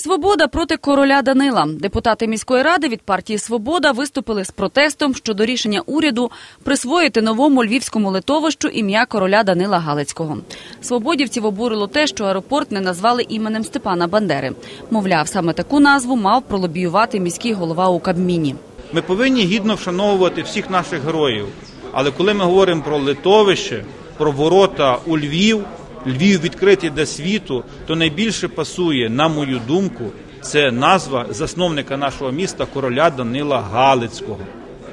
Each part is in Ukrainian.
Свобода проти короля Данила. Депутати міської ради від партії Свобода виступили з протестом щодо рішення уряду присвоїти новому львівському литовищу ім'я короля Данила Галицького. Свободівців обурило те, що аеропорт не назвали іменем Степана Бандери. Мовляв, саме таку назву мав пролобіювати міський голова у Кабміні. Ми повинні гідно вшановувати всіх наших героїв. Але коли ми говоримо про литовище, про ворота у Львів, Львів відкритий для світу, то найбільше пасує, на мою думку, це назва засновника нашого міста короля Данила Галицького.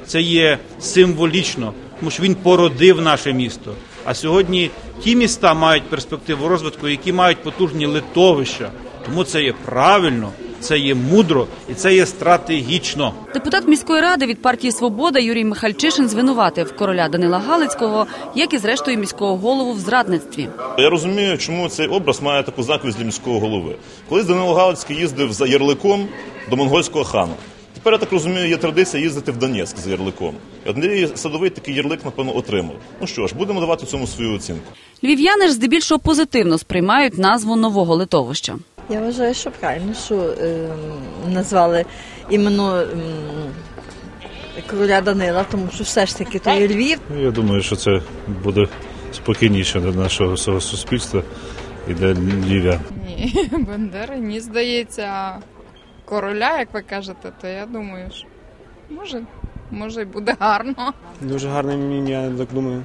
Це є символічно, тому що він породив наше місто. А сьогодні ті міста мають перспективу розвитку, які мають потужні литовища. Тому це є правильно, це є мудро і це є стратегічно. Депутат міської ради від партії Свобода Юрій Михальчишин звинуватив короля Данила Галицького, як і зрештою міського голову в зрадництві. Я розумію, чому цей образ має таку знаковість для міського голови. Колись Данило Галицький їздив за ярликом до монгольського хану. Тепер я так розумію, є традиція їздити в Донецьк за ярликом. Андрій Садовий такий ярлик, напевно, отримав. Ну що ж, будемо давати цьому свою оцінку. Львів'яни ж здебільшого позитивно сприймають назву нового литовища. Я вважаю, що правильно, що е, назвали іменно м, короля Данила, тому що все ж таки то є Львів. Ну, Я думаю, що це буде спокійніше для нашого всього суспільства і для львів'ян. Ні, Бандери, ні, здається, короля, як ви кажете, то я думаю, що може, може й буде гарно. Дуже гарне ім'я, я так думаю.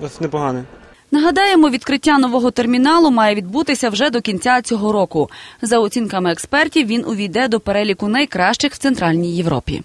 Досить непогане. Нагадаємо, відкриття нового терміналу має відбутися вже до кінця цього року. За оцінками експертів, він увійде до переліку найкращих в Центральній Європі.